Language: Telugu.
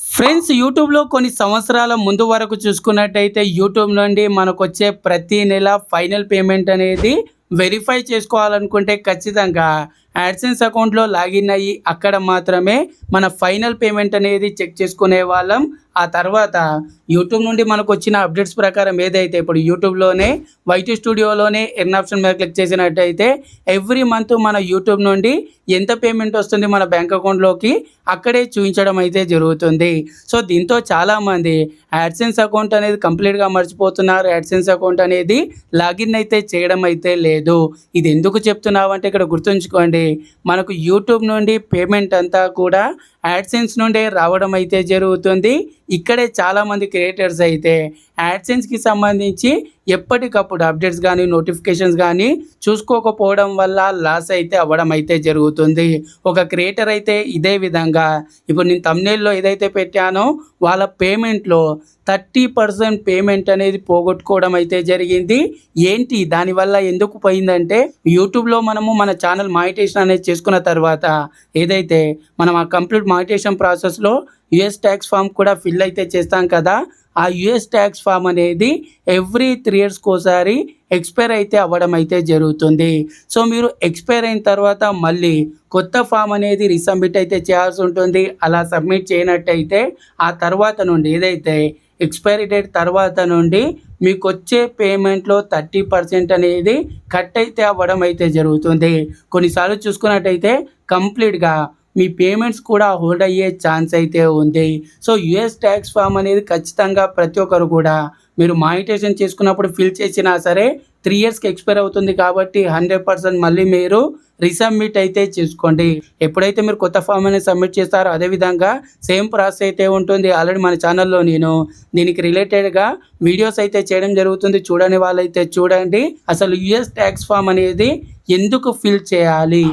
ఫ్రెండ్స్ యూట్యూబ్లో కొన్ని సంవత్సరాల ముందు వరకు చూసుకున్నట్టయితే యూట్యూబ్ నుండి మనకు వచ్చే ప్రతి నెల ఫైనల్ పేమెంట్ అనేది వెరిఫై చేసుకోవాలనుకుంటే ఖచ్చితంగా యాడ్సెన్స్ అకౌంట్లో లాగిన్ అయ్యి అక్కడ మాత్రమే మన ఫైనల్ పేమెంట్ అనేది చెక్ చేసుకునే వాళ్ళం. ఆ తర్వాత యూట్యూబ్ నుండి మనకు వచ్చిన అప్డేట్స్ ప్రకారం ఏదైతే ఇప్పుడు యూట్యూబ్లోనే వైటీ స్టూడియోలోనే ఎన్ ఆప్షన్ మీద క్లిక్ చేసినట్టయితే ఎవ్రీ మంత్ మన యూట్యూబ్ నుండి ఎంత పేమెంట్ వస్తుంది మన బ్యాంక్ అకౌంట్లోకి అక్కడే చూపించడం అయితే జరుగుతుంది. సో దీంతో చాలామంది యాడ్సెన్స్ అకౌంట్ అనేది కంప్లీట్గా మర్చిపోతున్నారు. యాడ్సెన్స్ అకౌంట్ అనేది లాగిన్ అయితే చేయడం అయితే లేదు. ఇది ఎందుకు చెప్తున్నావు అంటే ఇక్కడ గుర్తుంచుకోండి. మనకు యూట్యూబ్ నుండి పేమెంట్ అంతా కూడా యాడ్సెన్స్ నుండే రావడం అయితే జరుగుతుంది. ఇక్కడే చాలామంది క్రియేటర్స్ అయితే యాడ్సెన్స్కి సంబంధించి ఎప్పటికప్పుడు అప్డేట్స్ కానీ నోటిఫికేషన్స్ కానీ చూసుకోకపోవడం వల్ల లాస్ అయితే అవ్వడం అయితే జరుగుతుంది. ఒక క్రియేటర్ అయితే ఇదే విధంగా ఇప్పుడు నేను తమ్నేల్లో ఏదైతే పెట్టానో వాళ్ళ పేమెంట్లో థర్టీ పర్సెంట్ పేమెంట్ అనేది పోగొట్టుకోవడం అయితే జరిగింది. ఏంటి? దానివల్ల ఎందుకు పోయిందంటే యూట్యూబ్లో మనము మన ఛానల్ మానిటేషన్ అనేది చేసుకున్న తర్వాత ఏదైతే మనం ఆ కంప్లీట్ మానిటేషన్ ప్రాసెస్లో యుఎస్ ట్యాక్స్ ఫామ్ కూడా ఫిల్ అయితే చేస్తాం కదా. ఆ యుఎస్ ట్యాక్స్ ఫామ్ అనేది ఎవ్రీ త్రీ ఇయర్స్కి ఒకసారి ఎక్స్పైర్ అయితే అవ్వడం అయితే జరుగుతుంది. సో మీరు ఎక్స్పైర్ అయిన తర్వాత మళ్ళీ కొత్త ఫామ్ అనేది రీసబ్మిట్ అయితే చేయాల్సి ఉంటుంది. అలా సబ్మిట్ చేయనట్టయితే ఆ తర్వాత నుండి ఏదైతే ఎక్స్పైరీ డేట్ తర్వాత నుండి మీకు వచ్చే పేమెంట్లో థర్టీ పర్సెంట్ అనేది కట్ అయితే అవ్వడం అయితే జరుగుతుంది. కొన్నిసార్లు చూసుకున్నట్టయితే కంప్లీట్గా మీ పేమెంట్స్ కూడా హోల్డ్ అయ్యే ఛాన్స్ అయితే ఉంది. సో యుఎస్ ట్యాక్స్ ఫామ్ అనేది ఖచ్చితంగా ప్రతి ఒక్కరు కూడా మీరు మానిటేషన్ చేసుకున్నప్పుడు ఫిల్ చేసినా సరే త్రీ ఇయర్స్కి ఎక్స్పైర్ అవుతుంది కాబట్టి హండ్రెడ్ పర్సెంట్ మళ్ళీ మీరు రీసబ్మిట్ అయితే చేసుకోండి. ఎప్పుడైతే మీరు కొత్త ఫామ్ అనేది సబ్మిట్ చేస్తారో అదేవిధంగా సేమ్ ప్రాసెస్ అయితే ఉంటుంది. ఆల్రెడీ మన ఛానల్లో నేను దీనికి రిలేటెడ్గా వీడియోస్ అయితే చేయడం జరుగుతుంది. చూడని వాళ్ళైతే చూడండి. అసలు యుఎస్ ట్యాక్స్ ఫామ్ అనేది ఎందుకు ఫిల్ చేయాలి?